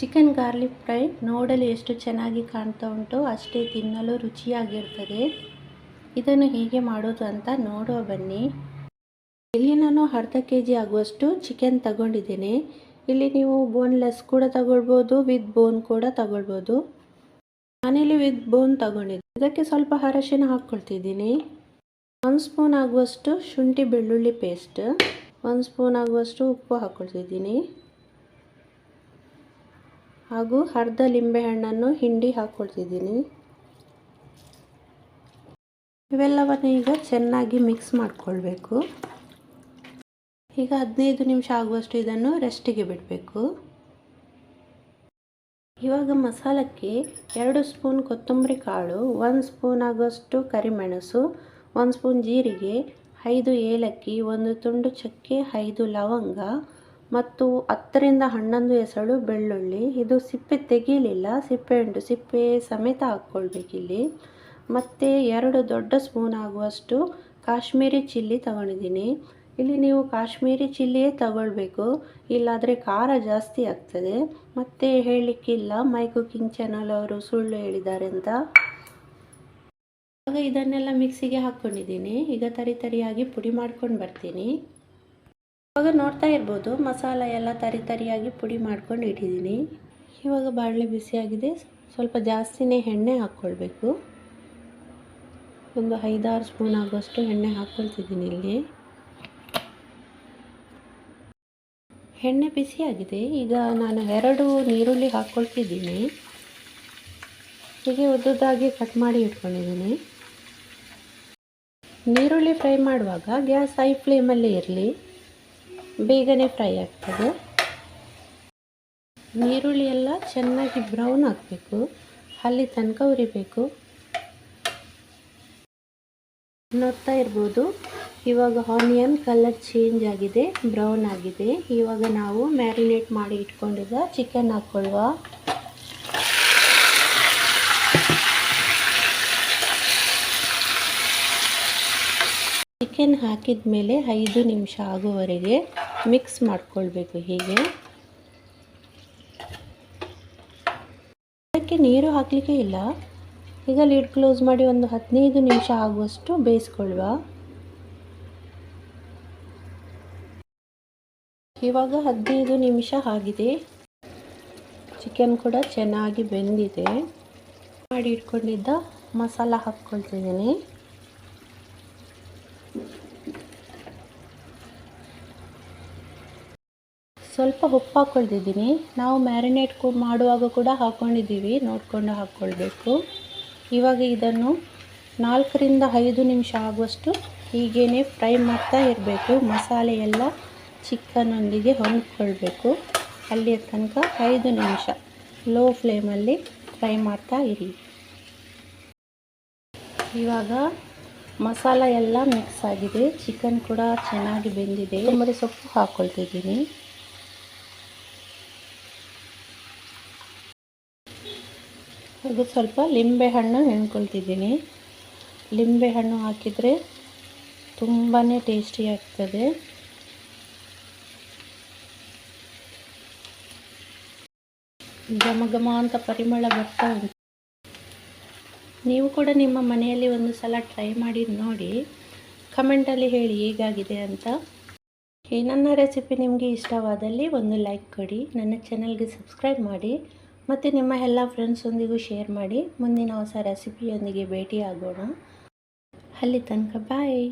Chicken garlic fry ನೋಡಲು ಎಷ್ಟು ಚೆನ್ನಾಗಿ ಕಾಣ್ತಾ ಉಂಟು ಅಷ್ಟೇ ತಿನ್ನಲು ರುಚಿಯಾಗಿರ್ತದೆ. ಇದನ್ನು ಹೇಗೆ ಮಾಡೋದು ಅಂತ ನೋಡೋ ಬನ್ನಿ. ಇಲ್ಲಿ ನಾನು ಅರ್ಧ ಕೆ ಜಿ ಆಗುವಷ್ಟು ಚಿಕನ್ ತಗೊಂಡಿದ್ದೇನೆ. ಇಲ್ಲಿ ನೀವು ಬೋನ್ಲೆಸ್ ಕೂಡ ತಗೊಳ್ಬೋದು ವಿತ್ ಬೋನ್ ಕೂಡ ತಗೊಳ್ಬೋದು. ನಾನಿಲ್ಲಿ ವಿತ್ ಬೋನ್ ತಗೊಂಡಿದ್ದೆ. ಇದಕ್ಕೆ ಸ್ವಲ್ಪ ಹರಶಿನ ಹಾಕ್ಕೊಳ್ತಿದ್ದೀನಿ. ಒಂದು ಸ್ಪೂನ್ ಆಗುವಷ್ಟು ಶುಂಠಿ ಬೆಳ್ಳುಳ್ಳಿ ಪೇಸ್ಟ್ ಒಂದು ಸ್ಪೂನ್ ಆಗುವಷ್ಟು ಉಪ್ಪು ಹಾಕ್ಕೊಳ್ತಿದ್ದೀನಿ. ಹಾಗೂ ಅರ್ಧ ಲಿಂಬೆಹಣ್ಣನ್ನು ಹಿಂಡಿ ಹಾಕ್ಕೊಳ್ತಿದ್ದೀನಿ ಇವೆಲ್ಲವನ್ನು ಈಗ ಚೆನ್ನಾಗಿ ಮಿಕ್ಸ್ ಮಾಡಿಕೊಳ್ಬೇಕು. ಈಗ ಹದಿನೈದು ನಿಮಿಷ ಆಗುವಷ್ಟು ಇದನ್ನು ರೆಸ್ಟಿಗೆ ಬಿಡಬೇಕು. ಇವಾಗ ಮಸಾಲಕ್ಕೆ ಎರಡು ಸ್ಪೂನ್ ಕೊತ್ತಂಬರಿ ಕಾಳು, ಒಂದು ಸ್ಪೂನ್ ಆಗುವಷ್ಟು ಕರಿಮೆಣಸು, ಒಂದು ಸ್ಪೂನ್ ಜೀರಿಗೆ, ಐದು ಏಲಕ್ಕಿ, ಒಂದು ತುಂಡು ಚಕ್ಕೆ, ಐದು ಲವಂಗ ಮತ್ತು ಹತ್ತರಿಂದ ಹನ್ನೊಂದು ಎಸಳು ಬೆಳ್ಳುಳ್ಳಿ. ಇದು ಸಿಪ್ಪೆ ತೆಗೀಲಿಲ್ಲ. ಸಿಪ್ಪೆ ಉಂಟು ಸಿಪ್ಪೆ ಸಮೇತ ಹಾಕ್ಕೊಳ್ಬೇಕಿಲ್ಲಿ ಮತ್ತು ಎರಡು ದೊಡ್ಡ ಸ್ಪೂನ್ ಆಗುವಷ್ಟು ಕಾಶ್ಮೀರಿ ಚಿಲ್ಲಿ ತಗೊಂಡಿದ್ದೀನಿ. ಇಲ್ಲಿ ನೀವು ಕಾಶ್ಮೀರಿ ಚಿಲ್ಲಿಯೇ ತಗೊಳ್ಬೇಕು. ಇಲ್ಲಾದರೆ ಖಾರ ಜಾಸ್ತಿ ಆಗ್ತದೆ. ಮತ್ತೆ ಹೇಳಲಿಕ್ಕಿಲ್ಲ, ಮೈ ಕುಕಿಂಗ್ ಚಾನಲ್ ಅವರು ಸುಳ್ಳು ಹೇಳಿದ್ದಾರೆ ಅಂತ. ಇವಾಗ ಇದನ್ನೆಲ್ಲ ಮಿಕ್ಸಿಗೆ ಹಾಕ್ಕೊಂಡಿದ್ದೀನಿ. ಈಗ ತರಿ ತರಿಯಾಗಿ ಪುಡಿ ಮಾಡ್ಕೊಂಡು ಬರ್ತೀನಿ. ಇವಾಗ ನೋಡ್ತಾ ಇರ್ಬೋದು, ಮಸಾಲ ಎಲ್ಲ ತರಿ ತರಿಯಾಗಿ ಪುಡಿ ಮಾಡ್ಕೊಂಡು ಇಟ್ಟಿದ್ದೀನಿ. ಇವಾಗ ಬಾಣಲೆ ಬಿಸಿಯಾಗಿದೆ, ಸ್ವಲ್ಪ ಜಾಸ್ತಿನೇ ಎಣ್ಣೆ ಹಾಕ್ಕೊಳ್ಬೇಕು. ಒಂದು ಐದಾರು ಸ್ಪೂನ್ ಆಗೋಷ್ಟು ಎಣ್ಣೆ ಹಾಕ್ಕೊಳ್ತಿದ್ದೀನಿ ಇಲ್ಲಿ. ಎಣ್ಣೆ ಬಿಸಿಯಾಗಿದೆ, ಈಗ ನಾನು ಎರಡು ನೀರುಳ್ಳಿ ಹಾಕ್ಕೊಳ್ತಿದ್ದೀನಿ. ಹೀಗೆ ಉದ್ದುದಾಗಿ ಕಟ್ ಮಾಡಿ ಇಟ್ಕೊಂಡಿದ್ದೀನಿ. ನೀರುಳ್ಳಿ ಫ್ರೈ ಮಾಡುವಾಗ ಗ್ಯಾಸ್ ಹೈ ಫ್ಲೇಮಲ್ಲಿ ಇರಲಿ. ಬೇಗನೆ ಫ್ರೈ ಆಗ್ತದೆ. ನೀರುಳ್ಳಿ ಎಲ್ಲ ಚೆನ್ನಾಗಿ ಬ್ರೌನ್ ಹಾಕಬೇಕು ಅಲ್ಲಿ ತನಕ ಉರಿಬೇಕು ನೋಡ್ತಾ ಇರ್ಬೋದು, ಇವಾಗ ಆನಿಯನ್ ಕಲರ್ ಚೇಂಜ್ ಆಗಿದೆ, ಬ್ರೌನ್ ಆಗಿದೆ. ಇವಾಗ ನಾವು ಮ್ಯಾರಿನೇಟ್ ಮಾಡಿ ಇಟ್ಕೊಂಡಿದ್ದ ಚಿಕನ್ ಹಾಕ್ಕೊಳ್ಳುವ. ಚಿಕನ್ ಹಾಕಿದ ಮೇಲೆ ಐದು ನಿಮಿಷ ಆಗುವವರೆಗೆ ಮಿಕ್ಸ್ ಮಾಡ್ಕೊಳ್ಬೇಕು ಹೀಗೆ. ಅದಕ್ಕೆ ನೀರು ಹಾಕಲಿಕ್ಕೆ ಇಲ್ಲ. ಈಗ ಲೀಡ್ ಕ್ಲೋಸ್ ಮಾಡಿ ಒಂದು ಹದಿನೈದು ನಿಮಿಷ ಆಗುವಷ್ಟು ಬೇಯಿಸ್ಕೊಳ್ವ. ಇವಾಗ ಹದಿನೈದು ನಿಮಿಷ ಆಗಿದೆ. ಚಿಕನ್ ಕೂಡ ಚೆನ್ನಾಗಿ ಬೆಂದಿದೆ. ಮಾಡಿ ಇಟ್ಕೊಂಡಿದ್ದ ಮಸಾಲ ಹಾಕ್ಕೊಳ್ತಿದ್ದೀನಿ. ಸ್ವಲ್ಪ ಉಪ್ಪು ಹಾಕ್ಕೊಳ್ತಿದ್ದೀನಿ ನಾವು ಮ್ಯಾರಿನೇಟ್ ಮಾಡುವಾಗ ಕೂಡ ಹಾಕ್ಕೊಂಡಿದ್ದೀವಿ ನೋಡಿಕೊಂಡು ಹಾಕ್ಕೊಳ್ಬೇಕು ಇವಾಗ ಇದನ್ನು ನಾಲ್ಕರಿಂದ ಐದು ನಿಮಿಷ ಆಗುವಷ್ಟು ಹೀಗೇ ಫ್ರೈ ಮಾಡ್ತಾ ಇರಬೇಕು. ಮಸಾಲೆ ಎಲ್ಲ ಚಿಕನ್ನೊಂದಿಗೆ ಹೊಂದ್ಕೊಳ್ಬೇಕು. ಅಲ್ಲಿಯ ತನಕ ಐದು ನಿಮಿಷ ಲೋ ಫ್ಲೇಮಲ್ಲಿ ಫ್ರೈ ಮಾಡ್ತಾ ಇರಿ. ಇವಾಗ ಮಸಾಲ ಎಲ್ಲ ಮಿಕ್ಸ್ ಆಗಿದೆ. ಚಿಕನ್ ಕೂಡ ಚೆನ್ನಾಗಿ ಬೆಂದಿದೆ. ಕೊತ್ತಂಬರಿ ಸೊಪ್ಪು ಹಾಕೊಳ್ತಿದ್ದೀನಿ. ಅದು ಸ್ವಲ್ಪ ಲಿಂಬೆಹಣ್ಣು ನೆನ್ಕೊಳ್ತಿದ್ದೀನಿ. ಲಿಂಬೆಹಣ್ಣು ಹಾಕಿದರೆ ತುಂಬಾ ಟೇಸ್ಟಿ ಆಗ್ತದೆ. ಘಮ ಘಮ ಅಂತ ಪರಿಮಳ ಬರ್ತಾ ಉಂಟು. ನೀವು ಕೂಡ ನಿಮ್ಮ ಮನೆಯಲ್ಲಿ ಒಂದು ಸಲ ಟ್ರೈ ಮಾಡಿ ನೋಡಿ. ಕಮೆಂಟಲ್ಲಿ ಹೇಳಿ ಹೇಗಾಗಿದೆ ಅಂತ. ಈ ನನ್ನ ರೆಸಿಪಿ ನಿಮಗೆ ಇಷ್ಟವಾದಲ್ಲಿ ಒಂದು ಲೈಕ್ ಕೊಡಿ, ನನ್ನ ಚಾನಲ್ಗೆ ಸಬ್ಸ್ಕ್ರೈಬ್ ಮಾಡಿ, ಮತ್ತು ನಿಮ್ಮ ಎಲ್ಲ ಫ್ರೆಂಡ್ಸೊಂದಿಗೂ ಶೇರ್ ಮಾಡಿ, ಮುಂದಿನ ಹೊಸ ರೆಸಿಪಿಯೊಂದಿಗೆ ಭೇಟಿಯಾಗೋಣ. ಅಲ್ಲಿ ತನಕ ಬಾಯ್